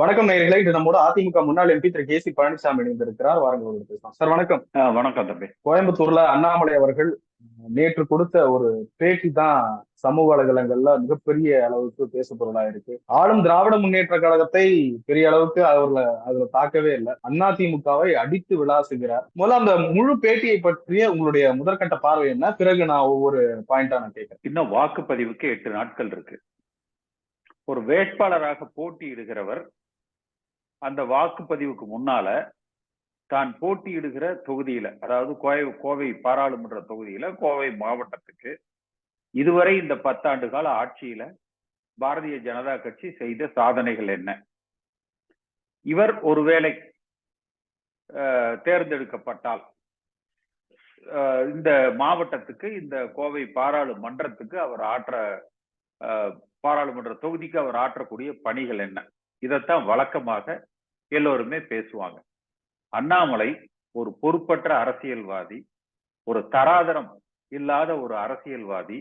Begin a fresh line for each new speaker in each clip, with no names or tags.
வணக்கம் நேயர்களே. இது நம்மோட அதிமுக முன்னாள் MP Thiru K C Palaniswami இணைந்திருக்கிறார். வாருங்கள் பேசலாம் சார் வணக்கம்.
வணக்கம் தம்பி.
கோயம்புத்தூர்ல அண்ணாமலை அவர்கள் நேற்று கொடுத்த ஒரு பேட்டி தான் சமூக வலைதளங்கள்ல மிகப்பெரிய அளவுக்கு பேசு பொருளா இருக்கு. ஆளும் திராவிட முன்னேற்ற கழகத்தை பெரிய அளவுக்கு அவர்ல அதுல தாக்கவே இல்லை. அதிமுகவை அடித்து விளாசுகிறார் முதல்ல அந்த முழு பேட்டியை பற்றிய உங்களுடைய முதற்கட்ட பார்வை என்ன? பிறகு நான் ஒவ்வொரு பாயிண்டா நான் கேட்கிறேன்.
இன்னும் வாக்குப்பதிவுக்கு எட்டு நாட்கள் இருக்கு. ஒரு வேட்பாளராக போட்டியிடுகிறவர் அந்த வாக்குப்பதிவுக்கு முன்னால தான் போட்டியிடுகிற தொகுதியில அதாவது கோவை கோவை பாராளுமன்ற தொகுதியில கோவை மாவட்டத்துக்கு இதுவரை இந்த பத்தாண்டு கால ஆட்சியில பாரதிய ஜனதா கட்சி செய்த சாதனைகள் என்ன? இவர் ஒருவேளை தேர்ந்தெடுக்கப்பட்டால் இந்த மாவட்டத்துக்கு இந்த கோவை பாராளுமன்றத்துக்கு அவர் ஆற்ற பாராளுமன்ற தொகுதிக்கு அவர் ஆற்றக்கூடிய பணிகள் என்ன? இதைத்தான் வழக்கமாக எல்லோருமே பேசுவாங்க. அண்ணாமலை ஒரு பொறுப்பற்ற அரசியல்வாதி ஒரு தராதரம் இல்லாத ஒரு அரசியல்வாதி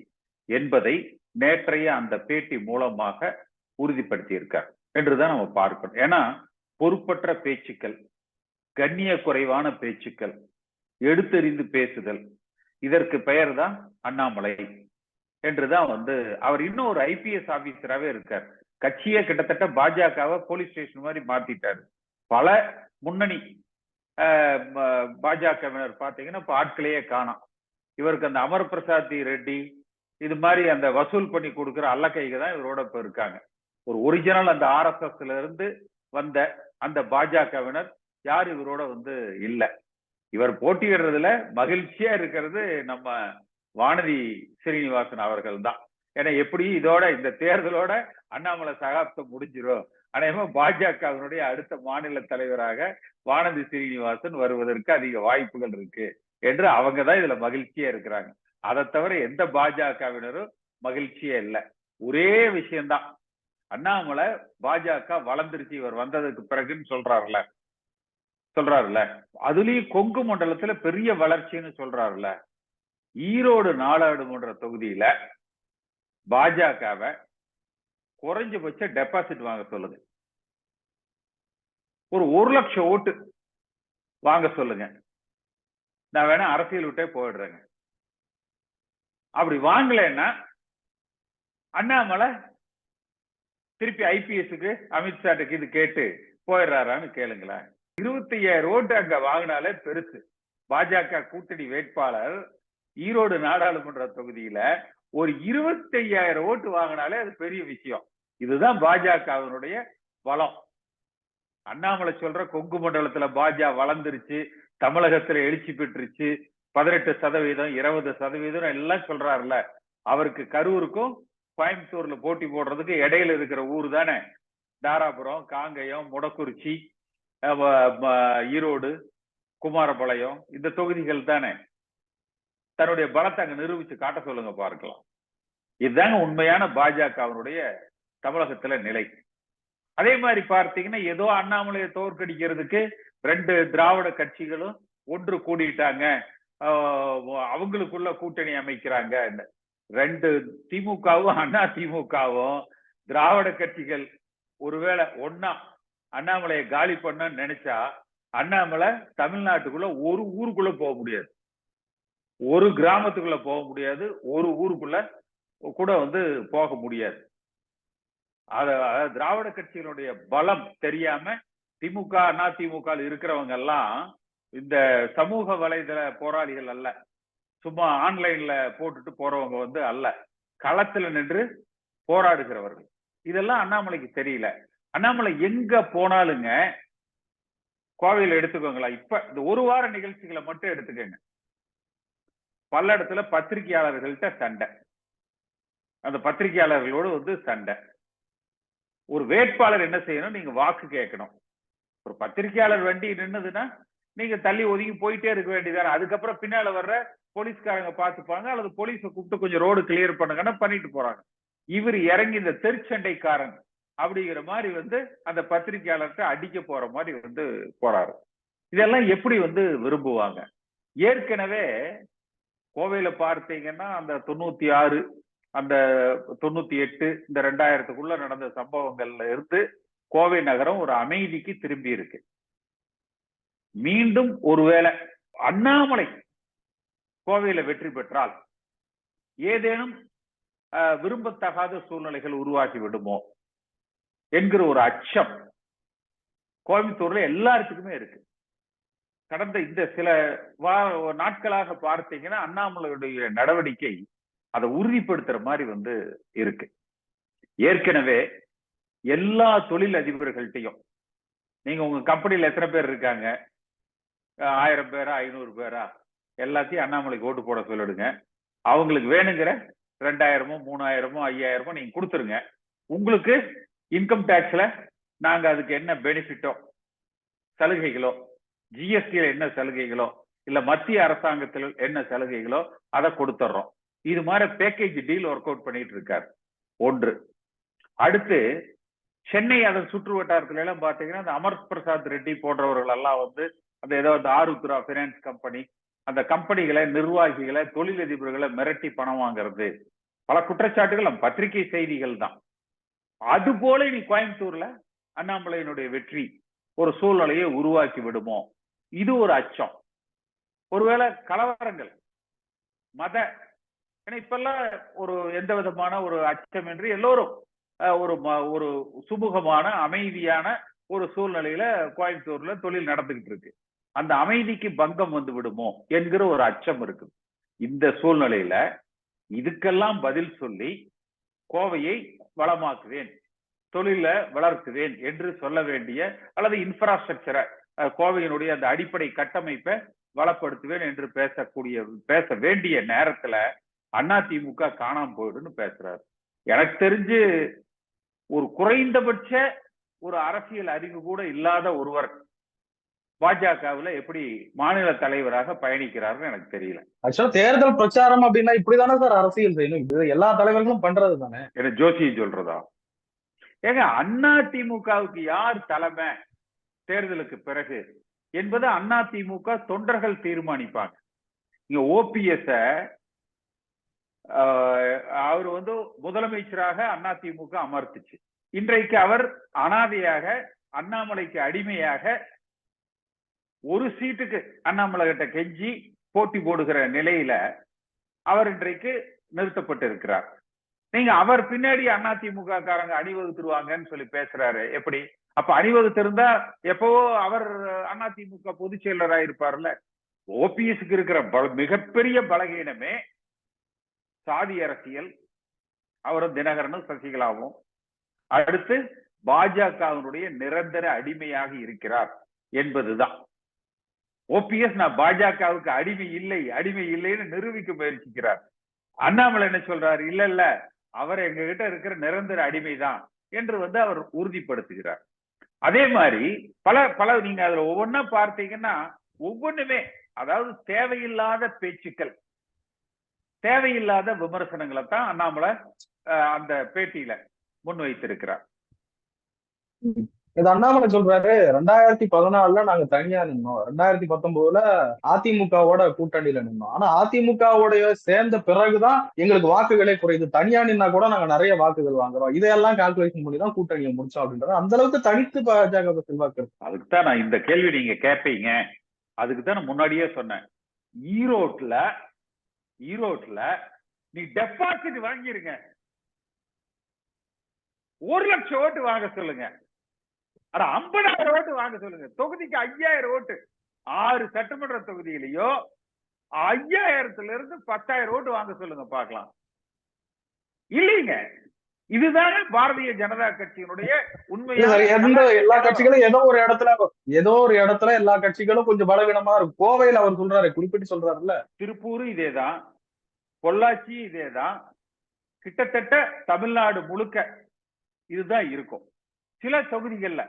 என்பதை நேற்றைய அந்த பேட்டி மூலமாக உறுதிப்படுத்தியிருக்கார் என்றுதான் நம்ம பார்க்கணும். ஏன்னா பொறுப்பற்ற பேச்சுக்கள் கண்ணிய குறைவான பேச்சுக்கள் எடுத்தெறிந்து பேசுதல் இதற்கு பெயர் தான் அண்ணாமலை என்றுதான் வந்து அவர் இன்னும் ஒரு ஐபிஎஸ் ஆபீசராகவே இருக்கார். கட்சியே கிட்டத்தட்ட பாஜகவை போலீஸ் ஸ்டேஷன் மாதிரி மாத்திட்டாரு. பல முன்னணி பாஜகவினர் பாத்தீங்கன்னா இப்போ ஆட்களையே காணும். இவருக்கு அந்த அமர் பிரசாத் ரெட்டி இது மாதிரி அந்த வசூல் பண்ணி கொடுக்குற அல்லக்கைக்கு தான் இவரோட இப்போ இருக்காங்க. ஒரு ஒரிஜினல் அந்த ஆர்எஸ்எஸ்ல இருந்து வந்த அந்த பாஜகவினர் யார் இவரோட வந்து இல்லை. இவர் போட்டியிடுறதுல மகிழ்ச்சியா இருக்கிறது நம்ம வானதி ஸ்ரீனிவாசன் அவர்கள் தான். ஏன்னா எப்படி இதோட இந்த தேர்தலோட அண்ணாமலை சகாப்தம் முடிஞ்சிடும் அநேகமா பாஜகவினுடைய அடுத்த மாநில தலைவராக வானதி சீனிவாசன் வருவதற்கு அதிக வாய்ப்புகள் இருக்கு என்று அவங்க தான் இதுல மகிழ்ச்சியா இருக்கிறாங்க. அதை தவிர எந்த பாஜகவினரும் மகிழ்ச்சியே இல்லை. ஒரே விஷயம்தான். அண்ணாமலை பாஜக வளர்ந்துருச்சு இவர் வந்ததுக்கு பிறகுன்னு சொல்றாருல சொல்றாருல அதுலயும் கொங்கு மண்டலத்துல பெரிய வளர்ச்சின்னு சொல்றாருல ஈரோடு நாடாளுமன்ற தொகுதியில பாஜகவை குறைஞ்சபட்ச டெபாசிட் வாங்க சொல்லுங்க. ஒரு ஒரு லட்சம் ஓட்டு வாங்க சொல்லுங்க. நான் வேணா அரசியல் விட்டே போயிடுறேங்க. அப்படி வாங்கலைன்னா அண்ணாமலை திருப்பி ஐபிஎஸ்க்கு அமித்ஷாட்டுக்கு இது கேட்டு போயிடுறாரான்னு கேளுங்களேன். இருபத்தி ஐயாயிரம் ஓட்டு அங்க வாங்கினாலே பெருசு. பாஜக கூட்டணி வேட்பாளர் ஈரோடு நாடாளுமன்ற தொகுதியில ஒரு இருபத்தி ஐயாயிரம் ஓட்டு வாங்கினாலே அது பெரிய விஷயம். இதுதான் பாஜகவினுடைய பலம் அண்ணாமலை சொல்ற கொங்கு மண்டலத்துல பாஜக வளர்ந்துருச்சு தமிழகத்துல எழுச்சி பெற்றுச்சு பதினெட்டு சதவீதம் இருபது சதவீதம் எல்லாம் சொல்றாருல அவருக்கு கரூருக்கும் கோயம்புத்தூர்ல போட்டி போடுறதுக்கு இடையில இருக்கிற ஊர் தானே. தாராபுரம் காங்கயம் முடக்குறிச்சி ஈரோடு குமாரபாளையம் இந்த தொகுதிகள் தானே. தன்னுடைய பலத்தை அங்க நிரூபிச்சு காட்ட சொல்லுங்க பார்க்கலாம். இதுதாங்க உண்மையான பாஜகவினுடைய தமிழகத்துல நிலை. அதே மாதிரி பார்த்தீங்கன்னா ஏதோ அண்ணாமலையை தோற்கடிக்கிறதுக்கு ரெண்டு திராவிட கட்சிகளும் ஒன்று கூடிட்டாங்க. அவங்களுக்குள்ள கூட்டணி அமைக்கிறாங்க. ரெண்டு திமுகவும் அண்ணா திமுகவும் திராவிட கட்சிகள் ஒருவேளை ஒன்னா அண்ணாமலையை காலி பண்ண நினைச்சா அண்ணாமலை தமிழ்நாட்டுக்குள்ள ஒரு ஊருக்குள்ள போக முடியாது. ஒரு கிராமத்துக்குள்ள போக முடியாது. ஒரு ஊருக்குள்ள கூட வந்து போக முடியாது. திராவிட கட்சிகளுடைய பலம் தெரியாம திமுக அண்ணா திமுக இருக்கிறவங்க எல்லாம் இந்த சமூக வலைதள போராளிகள் அல்ல. சும்மா ஆன்லைன்ல போட்டுட்டு போறவங்க வந்து அல்ல. களத்துல நின்று போராடுகிறவர்கள். இதெல்லாம் அண்ணாமலைக்கு தெரியல. அண்ணாமலை எங்க போனாலுங்க கோவையில் எடுத்துக்கோங்களா. இப்ப இந்த ஒரு வார நிகழ்ச்சிகளை மட்டும் எடுத்துக்கோங்க. பல்ல இடத்துல பத்திரிகையாளர்கள்ட்ட சண்டை. அந்த பத்திரிகையாளர்களோடு வந்து சண்டை. ஒரு வேட்பாளர் என்ன செய்யணும்? நீங்க வாக்கு கேட்கணும். ஒரு பத்திரிகையாளர் வண்டி நின்னதுன்னா நீங்க தள்ளி ஒதுங்கி போயிட்டே இருக்க வேண்டியதானே அதுக்கப்புறம் பின்னால வர்ற போலீஸ்காரங்க பார்த்துப்பாங்க அல்லது போலீஸை கூப்பிட்டு கொஞ்சம் ரோடு கிளியர் பண்ணுங்கன்னா பண்ணிட்டு போறாங்க. இவர் இறங்கி இந்த தெருச்சண்டைக்காரன் அப்படிங்கிற மாதிரி வந்து அந்த பத்திரிகையாளர்கிட்ட அடிக்க போற மாதிரி வந்து போறாரு. இதெல்லாம் எப்படி வந்து விரும்புவாங்க? ஏற்கனவே கோவையில பார்த்தீங்கன்னா அந்த தொண்ணூத்தி ஆறு அந்த தொண்ணூத்தி எட்டு இந்த ரெண்டாயிரத்துக்குள்ள நடந்த சம்பவங்கள்ல இருந்து கோவை நகரம் ஒரு அமைதிக்கு திரும்பி இருக்கு. மீண்டும் ஒருவேளை அண்ணாமலை கோவையில வெற்றி பெற்றால் ஏதேனும் அஹ், விரும்பத்தகாத சூழ்நிலைகள் உருவாகி விடுமோ என்கிற ஒரு அச்சம் கோயம்புத்தூர்ல எல்லாத்துக்குமே இருக்கு. கடந்த இந்த சில வா- நாட்களாக பார்த்தீங்கன்னா அண்ணாமலையுடைய நடவடிக்கை அதை உறுதிப்படுத்துற மாதிரி வந்து இருக்கு. ஏற்கனவே எல்லா தொழில் அதிபர்கள்ட்டையும் நீங்க உங்க கம்பெனியில எத்தனை பேர் இருக்காங்க? ஆயிரம் பேரா ஐநூறு பேரா? எல்லாத்தையும் அண்ணாமலைக்கு ஓட்டு போட சொல்லிடுங்க. அவங்களுக்கு வேணுங்கிற ரெண்டாயிரமோ மூணாயிரமோ ஐயாயிரமோ நீங்க கொடுத்துருங்க. உங்களுக்கு இன்கம் டேக்ஸ்ல நாங்க அதுக்கு என்ன பெனிஃபிட்டோ சலுகைகளோ ஜிஎஸ்டியில என்ன சலுகைகளோ இல்ல மத்திய அரசாங்கத்தில் என்ன சலுகைகளோ அதை கொடுத்துட்றோம் இது மாதிரி பேக்கேஜ் டீல் ஒர்க் அவுட் பண்ணிட்டு இருக்கார். ஒன்று. அடுத்து சென்னை அதன் சுற்று வட்டாரத்துல எல்லாம் பாத்தீங்கன்னா அந்த அமர் பிரசாத் ரெட்டி போன்றவர்கள் எல்லாம் வந்து அந்த ஏதோ அந்த ஆருத்ரா பினான்ஸ் கம்பெனி அந்த கம்பெனிகளை நிர்வாகிகளை தொழிலதிபர்களை மிரட்டி பணம் வாங்குறது. பல குற்றச்சாட்டுகள் நம்ம பத்திரிகை செய்திகள் தான். அது போல இனி கோயம்புத்தூர்ல அண்ணாமலையினுடைய வெற்றி ஒரு சூழ்நிலையை உருவாக்கி விடுமோ? இது ஒரு அச்சம். ஒருவேளை கலவரங்கள் மத ஏன்னா இப்பெல்லாம் ஒரு எந்த விதமான ஒரு அச்சமின்றி எல்லோரும் ஒரு ம- ஒரு சுமூகமான அமைதியான ஒரு சூழ்நிலையில கோயம்புத்தூர்ல தொழில் நடந்துகிட்டு இருக்கு. அந்த அமைதிக்கு பங்கம் வந்து விடுமோ என்கிற ஒரு அச்சம் இருக்கு இந்த சூழ்நிலையில இதுக்கெல்லாம் பதில் சொல்லி கோவையை வளமாக்குவேன் தொழில வளர்க்குவேன் என்று சொல்ல வேண்டிய அல்லது இன்ஃப்ராஸ்ட்ரக்சரை கோவையினுடைய அந்த அடிப்படை கட்டமைப்பை வளப்படுத்துவேன் என்று பேசக்கூடிய பேச வேண்டிய நேரத்துல அதிமுக காணாம போயிடுன்னு பேசுறாரு. எனக்கு தெரிஞ்சு ஒரு குறைந்தபட்ச ஒரு அரசியல் அறிவு கூட இல்லாத ஒருவர் பாஜகவுல எப்படி மாநில தலைவராக பயணிக்கிறாருன்னு எனக்கு தெரியல.
ஆக்சுவலா தேர்தல் பிரச்சாரம் அப்படின்னா இப்படிதானே சார் அரசியல் செய்யணும். இது எல்லா தலைவர்களும் பண்றது தானே.
என்ன ஜோசி சொல்றதா? ஏங்க அண்ணா திமுகவுக்கு யார் தலைமை தேர்தலுக்கு பிறகு என்பது அண்ணா திமுக தொண்டர்கள் தீர்மானிப்பாங்க. இங்க ஓபிஎஸ் அவர் வந்து முதலமைச்சராக அண்ணா திமுக அமர்த்துச்சு. இன்றைக்கு அவர் அனாதையாக அண்ணாமலைக்கு அடிமையாக ஒரு சீட்டுக்கு அண்ணாமலை கிட்ட கெஞ்சி போட்டி போடுகிற நிலையில அவர் இன்றைக்கு நிறுத்தப்பட்டிருக்கிறார். நீங்க அவர் பின்னாடி அதிமுக காரங்க அணிவகுத்துருவாங்கன்னு சொல்லி பேசுறாரு. எப்படி? அப்ப அணிவகுத்திருந்தா எப்பவோ அவர் அதிமுக பொதுச் செயலராக இருப்பார்ல ஓபிஎஸ்க்கு இருக்கிற பல- மிகப்பெரிய பலகீனமே சாதி அரசியல் அவரும் தினகரனும் சசிகலாவும். அடுத்து பாஜகவினுடைய நிரந்தர அடிமையாக இருக்கிறார் என்பதுதான். ஓபிஎஸ் நான் பாஜகவுக்கு அடிமை இல்லை அடிமை இல்லைன்னு நிரூபிக்க முயற்சிக்கிறார். அண்ணாமலை என்ன சொல்றாரு? இல்ல இல்ல அவர் எங்ககிட்ட இருக்கிற நிரந்தர அடிமைதான் என்று வந்து அவர் உறுதிப்படுத்துகிறார். அதே மாதிரி பல பல நீங்க அதுல ஒவ்வொன்னா பார்த்தீங்கன்னா ஒவ்வொன்றுமே அதாவது தேவையில்லாத பேச்சுக்கள் தேவையில்லாத விமர்சனங்களை தான் அண்ணாமலை அந்த பேட்டியில முன்வைத்திருக்கிறார்.
இது அண்ணாமலை சொல்றாரு ரெண்டாயிரத்தி பதினாலுல நாங்க தனியா நின்னோம். ரெண்டாயிரத்தி பத்தொன்பதுல அதிமுகவோட கூட்டணியில நின்னோம். ஆனா அதிமுகவோடைய சேர்ந்த பிறகுதான் எங்களுக்கு வாக்குகளே குறையுது. தனியா நின்னா கூட நாங்க நிறைய வாக்குகள் வாங்குறோம். இதையெல்லாம் கால்குலேஷன் பண்ணி தான் கூட்டணியை முடிச்சோம் அப்படின்றது. அந்த அளவுக்கு தனித்து பாஜக செல்வாக்கு இருக்கு.
அதுக்கு தான் நான் இந்த கேள்வி நீங்க கேட்பீங்க அதுக்கு தான் நான் முன்னாடியே சொன்னேன். ஈரோட்ல ஈரோட்ல நீ டெபாசிட் வாங்கிருங்க. ஒரு லட்சம் ஓட்டு வாங்க சொல்லுங்க. அட ஐம்பதாயிரம் ஓட்டு வாங்க சொல்லுங்க. தொகுதிக்கு ஐயாயிரம் ஓட்டு. ஆறு சட்டமன்ற தொகுதியிலையோ ஐயாயிரத்துல இருந்து பத்தாயிரம் ஓட்டு வாங்க சொல்லுங்க பாக்கலாம் இல்லைங்க. இதுதானே பாரதிய ஜனதா கட்சியினுடைய உண்மையான
எல்லா கட்சிகளும் ஏதோ ஒரு இடத்துல ஏதோ ஒரு இடத்துல எல்லா கட்சிகளும் கொஞ்சம் பலவீனமா இருக்கும். கோவையில அவர் சொல்றாரு குறிப்பிட்டு சொல்றாருல்ல.
திருப்பூர் இதேதான். பொள்ளாச்சி இதேதான். கிட்டத்தட்ட தமிழ்நாடு முழுக்க இதுதான் இருக்கும். சில தொகுதிகள்ல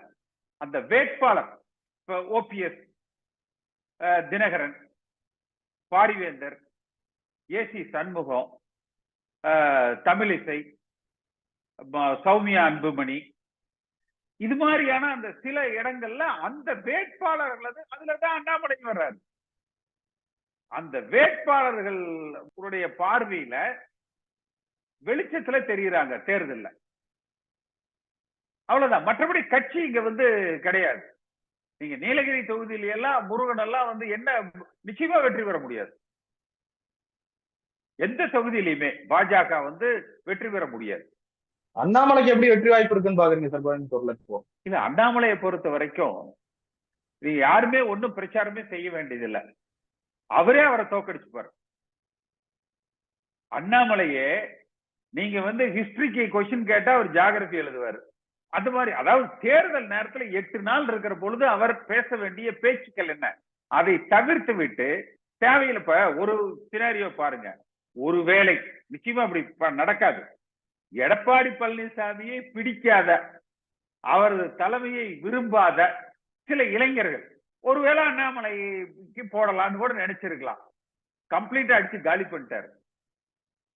அந்த வேட்பாளர் இப்ப ஓபிஎஸ் தினகரன் பாரிவேந்தர் ஏசி சண்முகம் தமிழிசை சௌமியா அன்புமணி. இது மாதிரியான அந்த சில இடங்கள்ல அந்த வேட்பாளர்கள் அதுலதான் அண்ணாமலை வர்றாரு. அந்த வேட்பாளர்களுடைய பார்வையில வெளிச்சத்துல தெரியுறாங்க தேர்தல்ல. அவ்வளவுதான். மற்றபடி கட்சி இங்க வந்து கிடையாது. நீங்க நீலகிரி தொகுதியில எல்லாம் முருகன் எல்லாம் வந்து என்ன நிச்சயமா வெற்றி பெற முடியாது. எந்த தொகுதியிலுமே பாஜக வந்து வெற்றி பெற முடியாது.
அண்ணாமலைக்கு எப்படி வெற்றி வாய்ப்பு இருக்குன்னு பாக்குறீங்க சார் கோயம்புத்தூர்ல இப்போ
இல்ல அண்ணாமலையை பொறுத்த வரைக்கும் நீங்க யாருமே ஒண்ணும் பிரச்சாரமே செய்ய வேண்டியதில்லை. அவரே அவரை தோக்கடிச்சுப்பாரு அண்ணாமலையே நீங்க வந்து ஹிஸ்டரிக்கு கொஸ்டின் கேட்டா அவர் ஜாகிரபி எழுதுவாரு. அந்த மாதிரி அதாவது தேர்தல் நேரத்துல எட்டு நாள் இருக்கிற பொழுது அவர் பேச வேண்டிய பேச்சுக்கள் என்ன? அதை தவிர்த்து விட்டு தேவையில்ல ஒரு சினாரியோ பாருங்க. ஒருவேளை நிச்சயமா அப்படி நடக்காது. எடப்பாடி பழனிசாமியை பிடிக்காத அவரது தலைமையை விரும்பாத சில இளைஞர்கள் ஒருவேளை அண்ணாமலைக்கு போடலாம்னு கூட நினைச்சிருக்கலாம். கம்ப்ளீட்டா அடிச்சு காலி பண்ணிட்டாரு.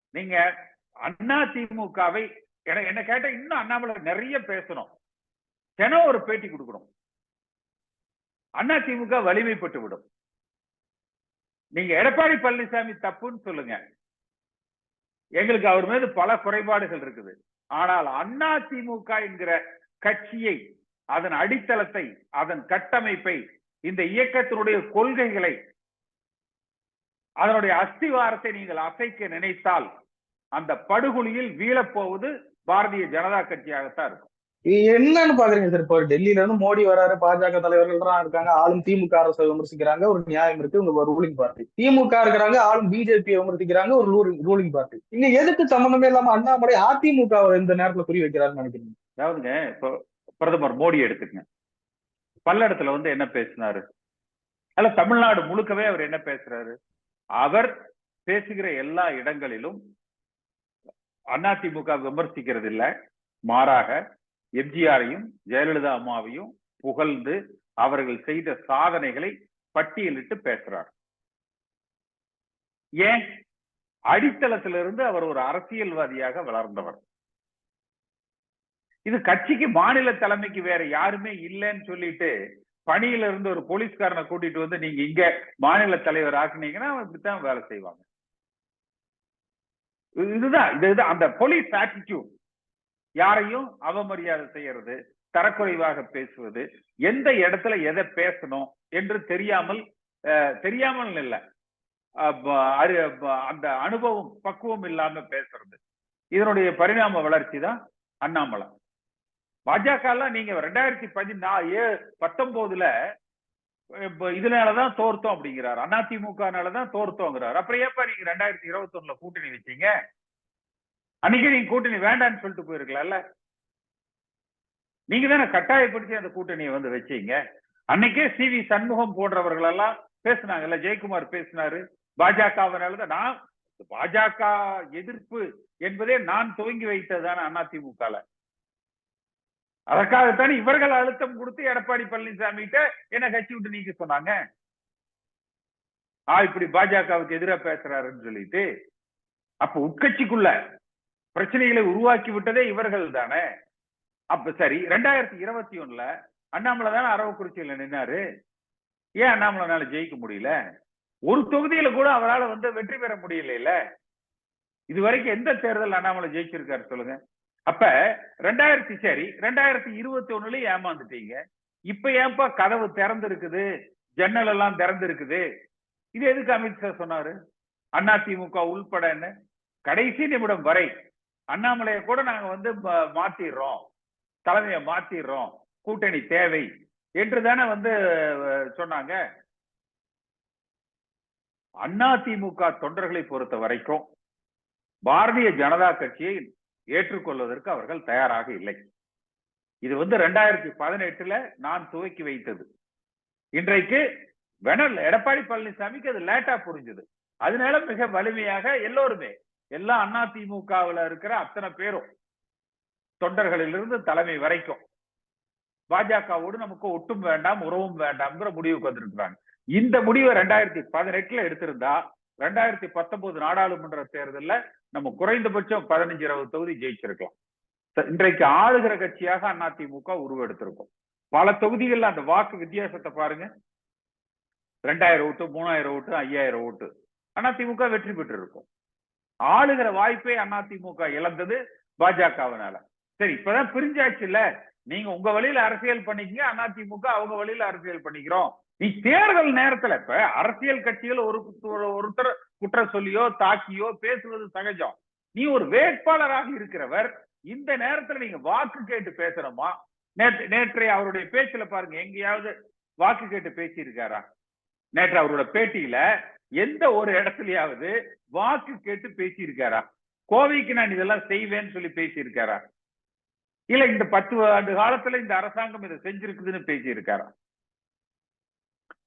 நீங்க அண்ணா திமுகவை என- என்ன கேட்ட இன்னும் அண்ணாமலை நிறைய பேசணும். தினம் ஒரு பேட்டி கொடுக்கணும். அண்ணா திமுக வலிமைப்பட்டு விடும் நீங்க எடப்பாடி பழனிசாமி தப்புன்னு சொல்லுங்க. எங்களுக்கு அவர் மீது பல குறைபாடுகள் இருக்குது. ஆனால் அண்ணா திமுக என்கிற கட்சியை அதன் அடித்தளத்தை அதன் கட்டமைப்பை இந்த இயக்கத்தினுடைய கொள்கைகளை அதனுடைய அஸ்திவாரத்தை நீங்கள் அசைக்க நினைத்தால் அந்த படுகொலியில் வீழப்போவது பாரதிய ஜனதா கட்சியாகத்தான் இருக்கும்.
என்னன்னு பாக்குறீங்க சார் இப்போ டெல்லியில இருந்து மோடி வராரு பாஜக தலைவர்கள் இருக்காங்க ஆளும் திமுக அரசை விமர்சிக்கிறாங்க ஒரு நியாயம் இருக்கு உங்க ரூலிங் பார்ட்டி திமுக இருக்கிறாங்க ஆளும் பிஜேபி விமர்சிக்கிறாங்க ஒரு ரூலிங் பார்ட்டி இங்க எதுக்கு சம்பந்தமே இல்லாம அண்ணாமலை அதிமுக இந்த நேரத்துல குறி வைக்கிறாருன்னு நினைக்கிறீங்க?
அதாவதுங்க இப்போ பிரதமர் மோடி எடுத்துக்கங்க. பல்லடத்துல வந்து என்ன பேசினாரு? அல்ல தமிழ்நாடு முழுக்கவே அவர் என்ன பேசுறாரு? அவர் பேசுகிற எல்லா இடங்களிலும் அதிமுக விமர்சிக்கிறது இல்லை மாறாக எம்ஜிஆரையும் ஜெயலலிதா அம்மாவையும் புகழ்ந்து அவர்கள் செய்த சாதனைகளை பட்டியலிட்டு பேசுறார். ஏன்? அடித்தளத்திலிருந்து அவர் ஒரு அரசியல்வாதியாக வளர்ந்தவர். இது கட்சிக்கு மாநில தலைமைக்கு வேற யாருமே இல்லைன்னு சொல்லிட்டு பணியில இருந்து ஒரு போலீஸ்காரனை கூட்டிட்டு வந்து நீங்க இங்க மாநில தலைவர் ஆக்குனீங்கன்னா அவன் இப்படித்தான் வேலை செய்வாங்க. இதுதான் இது அந்த போலீஸ் ஆட்டிடியூட் யாரையும் அவமரியாதை செய்யறது தரக்குறைவாக பேசுவது எந்த இடத்துல எதை பேசணும் என்று தெரியாமல் தெரியாமல் இல்ல. அந்த அனுபவம் பக்குவம் இல்லாம பேசுறது. இதனுடைய பரிணாம வளர்ச்சி தான் அண்ணாமலை. பாஜக எல்லாம் நீங்க ரெண்டாயிரத்தி பதினா ஏ பத்தொன்பதுல இதனாலதான் தோர்த்தோம் அப்படிங்கிறார். அதிமுகனாலதான் தோர்த்தோங்கிறார். அப்புறம் ஏப்பா நீங்க ரெண்டாயிரத்தி இருபத்தி ஒண்ணுல கூட்டணி வச்சீங்க? அன்னைக்கு நீங்க கூட்டணி வேண்டாம்னு சொல்லிட்டு போயிருக்கலாம்ல? நீங்க தானே கட்டாயப்படுத்தி அந்த கூட்டணியை வந்து வச்சீங்க. அன்னைக்கே சி வி சண்முகம் போன்றவர்கள் எல்லாம் பேசினாங்கல்ல ஜெயக்குமார் பேசினாரு பாஜகவினாலதான். நான் பாஜக எதிர்ப்பு என்பதே நான் துவங்கி வைத்ததுதானே அதிமுகல. அதற்காகத்தானே இவர்கள் அழுத்தம் கொடுத்து எடப்பாடி பழனிசாமி கிட்ட என்ன கட்சி விட்டு நீக்க சொன்னாங்க? ஆ இப்படி பாஜகவுக்கு எதிராக பேசுறாருன்னு சொல்லிட்டு அப்ப உட்கட்சிக்குள்ள பிரச்சனைகளை உருவாக்கி விட்டதே இவர்கள் தானே அப்ப சரி ரெண்டாயிரத்தி இருபத்தி ஒண்ணுல அண்ணாமலை தானே அரவக்குறிச்சியில நின்னாரு? ஏன் அண்ணாமலைனால ஜெயிக்க முடியல? ஒரு தொகுதியில கூட அவரால் வந்து வெற்றி பெற முடியல இது வரைக்கும் எந்த தேர்தல் அண்ணாமலை ஜெயிச்சிருக்காரு சொல்லுங்க. அப்ப ரெண்டாயிரத்தி சரி ரெண்டாயிரத்தி இருபத்தி ஒண்ணுல ஏமாந்துட்டீங்க. இப்ப ஏன்பா கதவு திறந்து இருக்குது ஜன்னல் எல்லாம் திறந்து இருக்குது இது எதுக்கு அமித்ஷா சொன்னாரு? அதிமுக உள்பட கடைசி நிமிடம் வரை அண்ணாமலையை கூட நாங்க வந்து மாத்திடுறோம். தலைமையை மாத்திடுறோம். கூட்டணி தேவை என்று தானே வந்து சொன்னாங்க. அண்ணா திமுக தொண்டர்களை பொறுத்த வரைக்கும் பாரதிய ஜனதா கட்சியை ஏற்றுக்கொள்வதற்கு அவர்கள் தயாராக இல்லை. இது வந்து ரெண்டாயிரத்தி பதினெட்டுல நான் துவக்கி வைத்தது. இன்றைக்கு வெனல் எடப்பாடி பழனிசாமிக்கு அது லேட்டா புரிஞ்சுது. அதனால மிக வலிமையாக எல்லோருமே எல்லா திமுகவில் இருக்கிற அத்தனை பேரும் தொண்டர்களிலிருந்து தலைமை வரைக்கும் பாஜகவோடு நமக்கு ஒட்டும் வேண்டாம் உறவும் வேண்டாம்ங்கிற முடிவுக்கு வந்திருக்கிறாங்க. இந்த முடிவை ரெண்டாயிரத்தி பதினெட்டுல எடுத்திருந்தா ரெண்டாயிரத்தி பத்தொன்பது நாடாளுமன்ற தேர்தல்ல நம்ம குறைந்தபட்சம் பதினஞ்சு இருபது தொகுதி ஜெயிச்சிருக்கலாம். இன்றைக்கு ஆளுகிற கட்சியாக அதிமுக உருவெடுத்திருக்கும். பல தொகுதிகள்ல அந்த வாக்கு வித்தியாசத்தை பாருங்க. ரெண்டாயிரம் ஓட்டு மூணாயிரம் ஓட்டு ஐயாயிரம் ஓட்டு. அதிமுக வெற்றி பெற்றிருக்கும். ஆளுகிற வாய்ப்பை அதிமுக இழந்தது பாஜகவினால. சரி இப்பதான் பிரிஞ்சாச்சு இல்ல நீங்க உங்க வழியில அரசியல் பண்ணிக்கங்க அதிமுக அவங்க வழியில அரசியல் பண்ணிக்கிறோம். நீ தேர்தல் நேரத்துல இப்ப அரசியல் கட்சிகள் ஒரு ஒருத்தர் குற்றம் சொல்லியோ தாக்கியோ பேசுவது சகஜம். நீ ஒரு வேட்பாளராக இருக்கிறவர் இந்த நேரத்துல நீங்க வாக்கு கேட்டு பேசுறோமா நேற்று நேற்றைய அவருடைய பேச்சுல பாருங்க எங்கேயாவது வாக்கு கேட்டு பேசியிருக்காரா? நேற்று அவரோட பேட்டியில எந்த ஒரு இடத்துலயாவது வாக்கு கேட்டு பேசியிருக்காரா? கோவைக்கு நான் இதெல்லாம் செய்வேன்னு சொல்லி பேசியிருக்காரா? இல்ல இந்த பத்து ஆண்டு காலத்துல இந்த அரசாங்கம் இதை செஞ்சிருக்குதுன்னு பேசியிருக்காரா?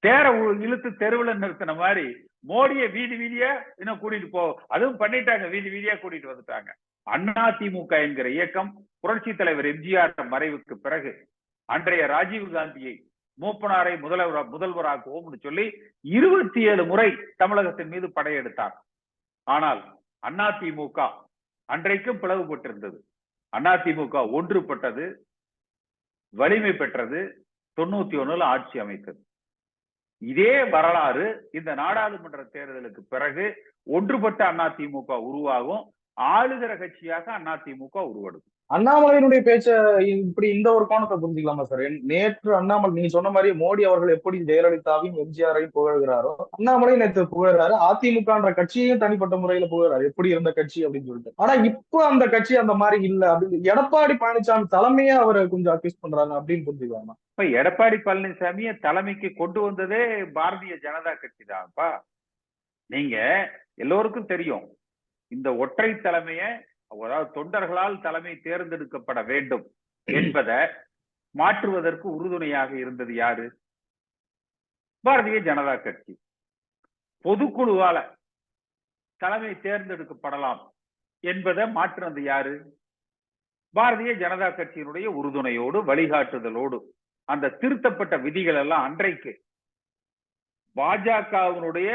தேர இழுத்து தெருவுல நிறுத்தின மாதிரி மோடிய வீதி வீதியா இன்னும் கூட்டிட்டு போ அதுவும் பண்ணிட்டாங்க வீதி வீதியா கூட்டிட்டு வந்துட்டாங்க. அதிமுக என்கிற இயக்கம் புரட்சி தலைவர் எம்ஜிஆர் மறைவுக்கு பிறகு அன்றைய ராஜீவ் காந்தியை மூப்பனாரை முதல்வர் முதல்வராக்குவோம்னு சொல்லி இருபத்தி ஏழு முறை தமிழகத்தின் மீது படையெடுத்தார். ஆனால் அதிமுக அன்றைக்கும் பிளவுபட்டிருந்தது. அதிமுக ஒன்றுபட்டது வலிமை பெற்றது தொண்ணூத்தி ஒண்ணுல ஆட்சி அமைத்தது. இதே வரலாறு இந்த நாடாளுமன்ற தேர்தலுக்கு பிறகு ஒன்றுபட்ட அதிமுக உருவாகும் ஆளுகிற கட்சியாக அதிமுக உருவெடுக்கும்.
அண்ணாமலையினுடைய பேச்ச இப்படி இந்த ஒரு கோணத்தை புரிஞ்சுக்கலாமா சார் நேற்று அண்ணாமலை நீங்க சொன்ன மாதிரி மோடி அவர்கள் எப்படி ஜெயலலிதாவையும் எம்ஜிஆரையும் புகழ்கிறாரோ அண்ணாமலை நேற்று புகழ்றாரு. அதிமுகன்ற கட்சியையும் தனிப்பட்ட முறையில புகழ்றாரு. எப்படி இருந்த கட்சி அப்படின்னு சொல்லிட்டு. ஆனா இப்போ அந்த கட்சி அந்த மாதிரி இல்ல. அப்படின்னு எடப்பாடி பழனிசாமி தலைமையே அவரை கொஞ்சம் அக்யூஸ் பண்றாங்க அப்படின்னு புரிஞ்சுக்கலாமா?
இப்ப எடப்பாடி பழனிசாமியை தலைமைக்கு கொண்டு வந்ததே பாரதிய ஜனதா கட்சி தான்ப்பா. நீங்க எல்லோருக்கும் தெரியும். இந்த ஒற்றை தலைமையை அதாவது தொண்டர்களால் தலைமை தேர்ந்தெடுக்கப்பட வேண்டும் என்பதை மாற்றுவதற்கு உறுதுணையாக இருந்தது யாரு? பாரதிய ஜனதா கட்சி. பொதுக்குழுவால தலைமை தேர்ந்தெடுக்கப்படலாம் என்பதை மாற்றினது யாரு? பாரதிய ஜனதா கட்சியினுடைய உறுதுணையோடு வழிகாட்டுதலோடு அந்த திருத்தப்பட்ட விதிகள் எல்லாம் அன்றைக்கு பாஜகவினுடைய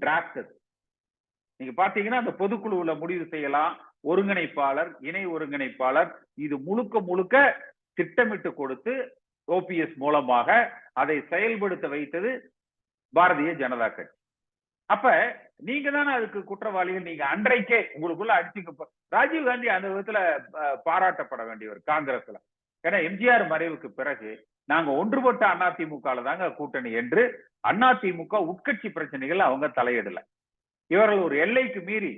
டிராப்ட் நீங்க பாத்தீங்கன்னா அந்த பொதுக்குழுவுல முடிவு செய்யலாம். ஒருங்கிணைப்பாளர் இணை ஒருங்கிணைப்பாளர் இது முழுக்க முழுக்க திட்டமிட்டு கொடுத்து ஓபிஎஸ் மூலமாக அதை செயல்படுத்த வைத்தது பாரதிய ஜனதா கட்சி. அப்ப நீங்க தானே அதுக்கு குற்றவாளிகள் நீங்க அன்றைக்கே உங்களுக்குள்ள அடிச்சுக்க ராஜீவ் காந்தி அந்த விதத்துல பாராட்டப்பட வேண்டியவர் காங்கிரஸ்ல. ஏன்னா எம்ஜிஆர் மறைவுக்கு பிறகு நாங்க ஒன்றுபட்ட அதிமுகல தாங்க கூட்டணி என்று அதிமுக உட்கட்சி பிரச்சனைகள் அவங்க தலையிடல. இவர்கள் ஒரு எல்லைக்கு மீறி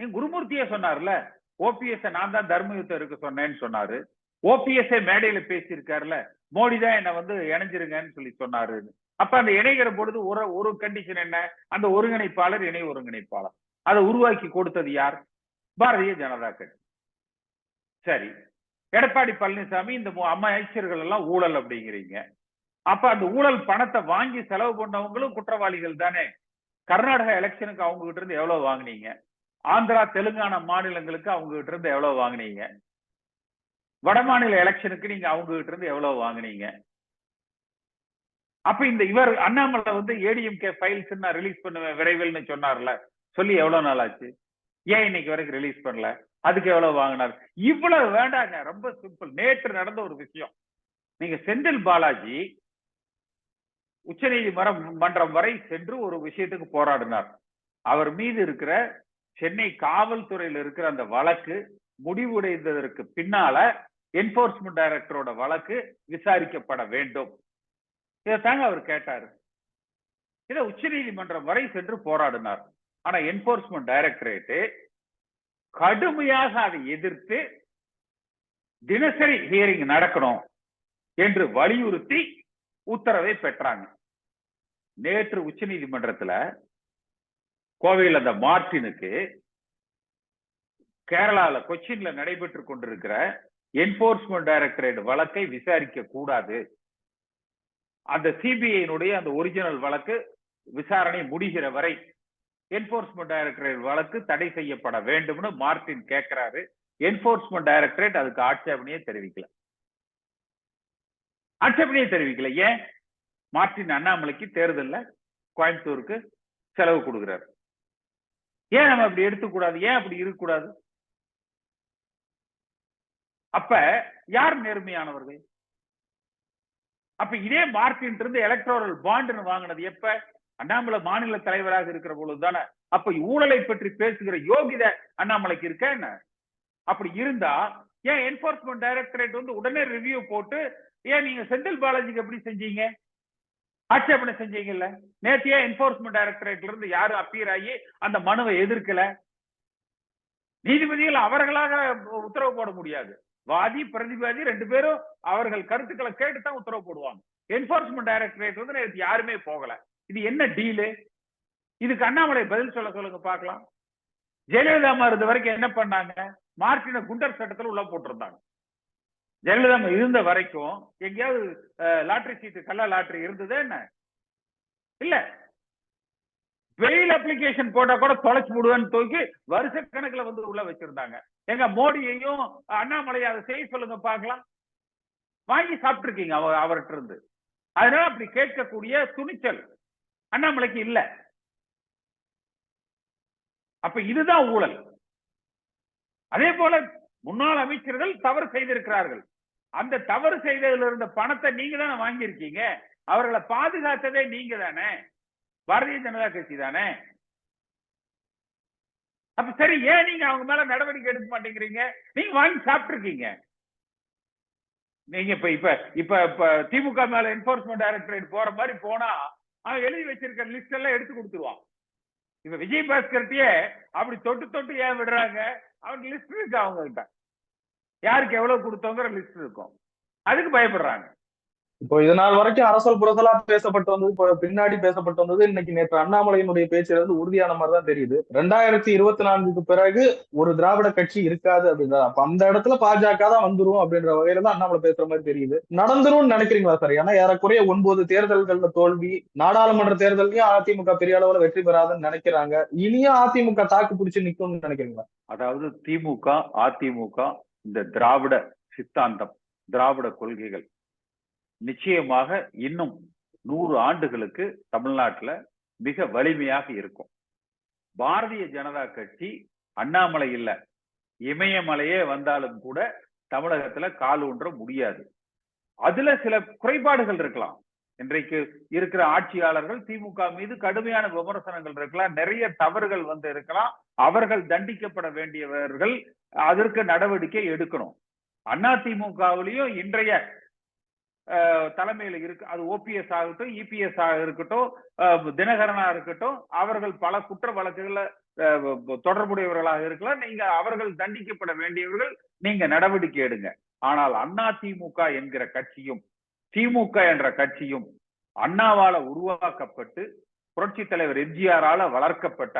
குருமூர்த்தியே சொன்னார்ல ஓபிஎஸ் நான் தான் தர்ம யுத்தம் இருக்க சொன்னேன்னு சொன்னாரு. ஓபிஎஸ் மேடையில பேசியிருக்காருல மோடி தான் என்ன வந்து இணைஞ்சிருங்கன்னு சொல்லி சொன்னாரு அப்ப அந்த இணைகிற பொழுது ஒரு ஒரு கண்டிஷன் என்ன? அந்த ஒருங்கிணைப்பாளர் இணை ஒருங்கிணைப்பாளர். அதை உருவாக்கி கொடுத்தது யார்? பாரதிய ஜனதா கட்சி. சரி. எடப்பாடி பழனிசாமி இந்த அமைச்சர்கள் எல்லாம் ஊழல் அப்படிங்கிறீங்க. அப்ப அந்த ஊழல் பணத்தை வாங்கி செலவு பண்ணவங்களும் குற்றவாளிகள் தானே? கர்நாடகா எலெக்ஷனுக்கு அவங்க கிட்ட இருந்து எவ்வளவு வாங்குனீங்க? ஆந்திரா தெலுங்கானா மாநிலங்களுக்கு அவங்க கிட்ட இருந்து எவ்வளவு வாங்குனீங்க? வடமாநில எலெக்ஷனுக்கு நீங்க அவங்க கிட்ட இருந்து எவ்வளவு வாங்குனீங்க? அப்ப இந்த இவர் அண்ணாமலை வந்து ஏடிஎம்கே ஃபைல்ஸ் நான் ரிலீஸ் பண்ணுவேன் விரைவில்னு சொன்னார்ல. சொல்லி எவ்வளவு நாள் ஆச்சு ஏன் இன்னைக்கு வரைக்கும் ரிலீஸ் பண்ணல? அதுக்கு எவ்வளவு வாங்கினார்? இவ்வளவு வேண்டாங்க. ரொம்ப சிம்பிள் நேற்று நடந்த ஒரு விஷயம். நீங்க செந்தில் பாலாஜி உச்சநீதிமன்றம் மன்றம் வரை சென்று ஒரு விஷயத்துக்கு போராடினார். அவர் மீது இருக்கிற சென்னை காவல்துறையில் இருக்கிற அந்த வழக்கு முடிவுடைந்ததற்கு பின்னால என்போர்ஸ்மெண்ட் டைரக்டரோட வழக்கு விசாரிக்கப்பட வேண்டும். இதைத்தாங்க அவர் கேட்டாரு. இதை உச்சநீதிமன்றம் வரை சென்று போராடினார். ஆனா என்போர்ஸ்மெண்ட் டைரக்டரேட்டு கடுமையாக அதை எதிர்த்து தினசரி ஹியரிங் நடக்கணும் என்று வலியுறுத்தி உத்தரவை பெற்றாங்க. நேற்று உச்ச நீதிமன்றத்துல கோவையில் அந்த மார்டினுக்கு கேரளாவில் கொச்சின்ல நடைபெற்று கொண்டிருக்கிற என்போர்ஸ்மெண்ட் டைரக்டரேட் வழக்கை விசாரிக்க கூடாது. அந்த சிபிஐனுடைய அந்த ஒரிஜினல் வழக்கு விசாரணை முடிகிற வரை என்போர்ஸ்மெண்ட் டைரக்டரேட் வழக்கு தடை செய்யப்பட வேண்டும்னு மார்டின் கேட்கிறாரு. என்போர்ஸ்மெண்ட் டைரக்டரேட் அதுக்கு ஆட்சேபனையே தெரிவிக்கல. ஆட்சேபனையே தெரிவிக்கல. ஏன்? மார்டின் அண்ணாமலைக்கு தேர்தலில் கோயம்புத்தூருக்கு செலவு கொடுக்குறாரு. ஏன் நம்ம அப்படி எடுத்துக்கூடாது? ஏன் அப்படி இருக்கக்கூடாது? அப்ப யார் நேர்மையானவர்கள்? அப்ப இதே மார்டின் இருந்து எலக்ட்ரோரல் பாண்டுன்னு வாங்கினது எப்ப? அண்ணாமலை மாநில தலைவராக இருக்கிற பொழுது தானே. அப்ப ஊழலை பற்றி பேசுகிற யோகித அண்ணாமலைக்கு இருக்க என்ன? அப்படி இருந்தா ஏன் என்போர்ஸ்மெண்ட் டைரக்டரேட் வந்து உடனே ரிவ்யூ போட்டு ஏன் நீங்க செந்தில் பாலாஜிக்கு எப்படி செஞ்சீங்க? ஆட்சேபனை செஞ்சீங்கல்ல? நேற்றையே என்போர்ஸ்மெண்ட் டைரக்டரேட்ல இருந்து யாரும் அப்பியர் ஆகி அந்த மனுவை எதிர்க்கல? நீதிபதிகள் அவர்களாக உத்தரவு போட முடியாது. வாதி பிரதிவாதி ரெண்டு பேரும் அவர்கள் கருத்துக்களை கேட்டு தான் உத்தரவு போடுவாங்க. என்போர்ஸ்மெண்ட் டைரக்டரேட் வந்து நேற்று யாருமே போகல. இது என்ன டீலு இதுக்கு அண்ணாமலை பதில் சொல்ல சொல்லுங்க பார்க்கலாம். ஜெயலலிதா அம்மா இருந்த வரைக்கும் என்ன பண்ணாங்க? மார்டின குண்டர் சட்டத்துல உள்ள போட்டிருந்தாங்க. ஜெயலலிதா இருந்த வரைக்கும் எங்கேயாவது லாட்டரி சீட்டு கள்ள லாட்டரி இருந்தது என்ன? இல்ல. வெயில் அப்ளிகேஷன் போட்டா கூட தொலைச்சு விடுவேன்னு தூக்கி வருஷ கணக்குல வந்து உள்ள வச்சிருந்தாங்க. எங்க மோடியையும் அண்ணாமலையை அதை செய்ய சொல்லுங்க பாக்கலாம் வாங்கி சாப்பிட்டுருக்கீங்க அவ அவர்கிட்ட இருந்து. அதனால அப்படி கேட்கக்கூடிய துணிச்சல் அண்ணாமலைக்கு இல்ல. அப்ப இதுதான் ஊழல். அதே போல முன்னாள் அமைச்சர்கள் தவறு செய்திருக்கிறார்கள். அந்த தவறு செய்ததில் இருந்த பணத்தை நீங்க தானே வாங்கியிருக்கீங்க? அவர்களை பாதுகாத்ததே நீங்க தானே பாரதிய ஜனதா கட்சி தானே? அப்ப சரி ஏன் நீங்க அவங்க மேல நடவடிக்கை எடுக்க மாட்டேங்கிறீங்க? நீங்க வாங்கி சாப்பிட்டுருக்கீங்க. நீங்க இப்ப இப்ப இப்ப இப்ப திமுக மேல என்போர்ஸ்மெண்ட் டைரக்டரேட் போற மாதிரி போனா அவன் எழுதி வச்சிருக்க லிஸ்ட் எல்லாம் எடுத்து கொடுத்துருவான். இப்ப விஜய் பாஸ்கர்ட்டியே அப்படி தொட்டு தொட்டு ஏன் விடுறாங்க? அவனுக்கு லிஸ்ட் இருக்கு அவங்க கிட்ட யாருக்கு எவ்வளவு கொடுத்தோங்கிற லிஸ்ட் இருக்கும். அதுக்கு பயப்படுறாங்க.
இப்போ இது நாள் வரைக்கும் அரசல் புரசலா பேசப்பட்டு வந்தது இப்போ பின்னாடி பேசப்பட்டு வந்தது இன்னைக்கு நேற்று அண்ணாமலையினுடைய பேச்சுல இருந்து உறுதியான மாதிரி தான் தெரியுது. ரெண்டாயிரத்தி இருபத்தி நான்குக்கு பிறகு ஒரு திராவிட கட்சி இருக்காது அப்படின்றா. அப்ப அந்த இடத்துல பாஜக தான் வந்துரும் அப்படின்ற வகையில தான் அண்ணாமலை பேசுற மாதிரி தெரியுது. நடந்துரும்னு நினைக்கிறீங்களா சார்? ஏன்னா ஏறக்குறைய ஒன்பது தேர்தல்கள்ல தோல்வி நாடாளுமன்ற தேர்தலையும் அதிமுக பெரிய அளவுல வெற்றி பெறாதுன்னு நினைக்கிறாங்க. இனியும் அதிமுக தாக்கு பிடிச்சு நிக்கும்னு நினைக்கிறீங்களா?
அதாவது திமுக அதிமுக இந்த திராவிட சித்தாந்தம் திராவிட கொள்கைகள் நிச்சயமாக இன்னும் நூறு ஆண்டுகளுக்கு தமிழ்நாட்டுல மிக வலிமையாக இருக்கும். பாரதிய ஜனதா கட்சி அண்ணாமலை இல்லை. இமயமலையே வந்தாலும் கூட தமிழகத்துல கால் ஊன்ற முடியாது. அதுல சில குறைபாடுகள் இருக்கலாம். இன்றைக்கு இருக்கிற ஆட்சியாளர்கள் திமுக மீது கடுமையான விமர்சனங்கள் இருக்கலாம். நிறைய தவறுகள் வந்து இருக்கலாம். அவர்கள் தண்டிக்கப்பட வேண்டியவர்கள் அதற்கு நடவடிக்கை எடுக்கணும். அண்ணா திமுகவிலையும் இன்றைய தலைமையில இருக்கு அது ஓபிஎஸ் ஆகட்டும் இபிஎஸ் ஆக இருக்கட்டும் தினகரனா இருக்கட்டும் அவர்கள் பல குற்ற வழக்குகள்ல தொடர்புடையவர்களாக இருக்கலாம். நீங்க அவர்கள் தண்டிக்கப்பட வேண்டியவர்கள் நீங்க நடவடிக்கை எடுங்க. ஆனால் அண்ணா திமுக என்கிற கட்சியும் திமுக என்ற கட்சியும் அண்ணாவால உருவாக்கப்பட்டு புரட்சி தலைவர் எம்ஜிஆரால வளர்க்கப்பட்ட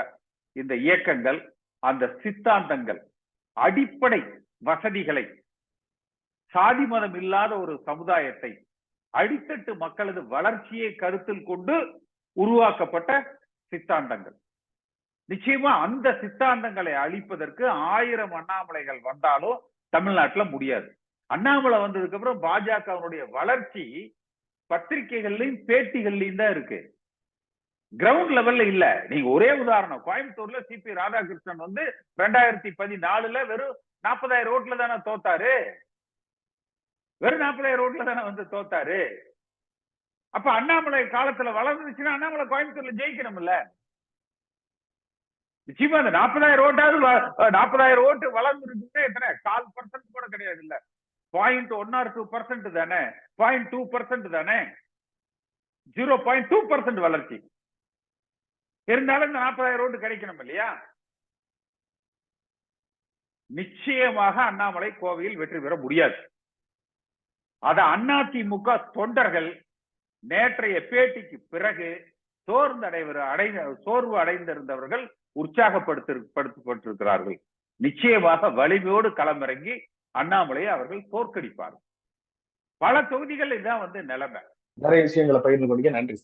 இந்த இயக்கங்கள் அந்த சித்தாந்தங்கள் அடிப்படை வசதிகளை சாதி மதம் இல்லாத ஒரு சமுதாயத்தை அடித்தட்டு மக்களது வளர்ச்சியை கருத்தில் கொண்டு உருவாக்கப்பட்ட சித்தாந்தங்கள். நிச்சயமா அந்த சித்தாந்தங்களை அழிப்பதற்கு ஆயிரம் அண்ணாமலைகள் வந்தாலும் தமிழ்நாட்டுல முடியாது. அண்ணாமலை வந்ததுக்கு அப்புறம் பாஜகவினுடைய வளர்ச்சி பத்திரிகைகள்லயும் பேட்டிகள்லயும் தான் இருக்கு. கிரவுண்ட் லெவல்ல இல்ல. நீங்க ஒரே உதாரணம். கோயம்புத்தூர்ல சிபி ராதாகிருஷ்ணன் வந்து ரெண்டாயிரத்தி பதினாலுல வெறும் நாற்பதாயிரம் ரோட்ல தானே தோத்தாரு? வெறும் நாற்பதாயிரம் ரோட்ல தானே வந்து தோத்தாரு? அப்ப அண்ணாமலை காலத்துல வளர்ந்துச்சுன்னா அண்ணாமலை கோயம்புத்தூர்ல ஜெயிக்கணும்ல? நிச்சயமா அந்த நாற்பதாயிரம் ஓட்டாவது நாற்பதாயிரம் ஓட்டு வளர்ந்துருக்கு எத்தனை? கால் பர்சன்ட் கூட கிடையாது இல்ல. Point one or two percent தானே. பாயிண்ட் டூ பர்சன்ட் தானே. ஜீரோ பாயிண்ட் டூ பர்சன்ட் வளர்ச்சி. இருந்தாலும் இந்த நாற்பதாயிரம் ஓட்டு கிடைக்கணும் இல்லையா? நிச்சயமாக அண்ணாமலை கோவையில் வெற்றி பெற முடியாது. அத அதிமுக தொண்டர்கள் நேற்றைய பேட்டிக்கு பிறகு சோர்ந்து அடைவர் அடைந்த சோர்வு அடைந்திருந்தவர்கள் உற்சாகப்படுத்தப்பட்டிருக்கிறார்கள் நிச்சயமாக வலிமையோடு களமிறங்கி அண்ணாமலையை அவர்கள் தோற்கடிப்பார்கள் பல தொகுதிகள் இதான் வந்து நிலைமை.
நிறைய விஷயங்களை பகிர்ந்து கொண்டீங்க. நன்றி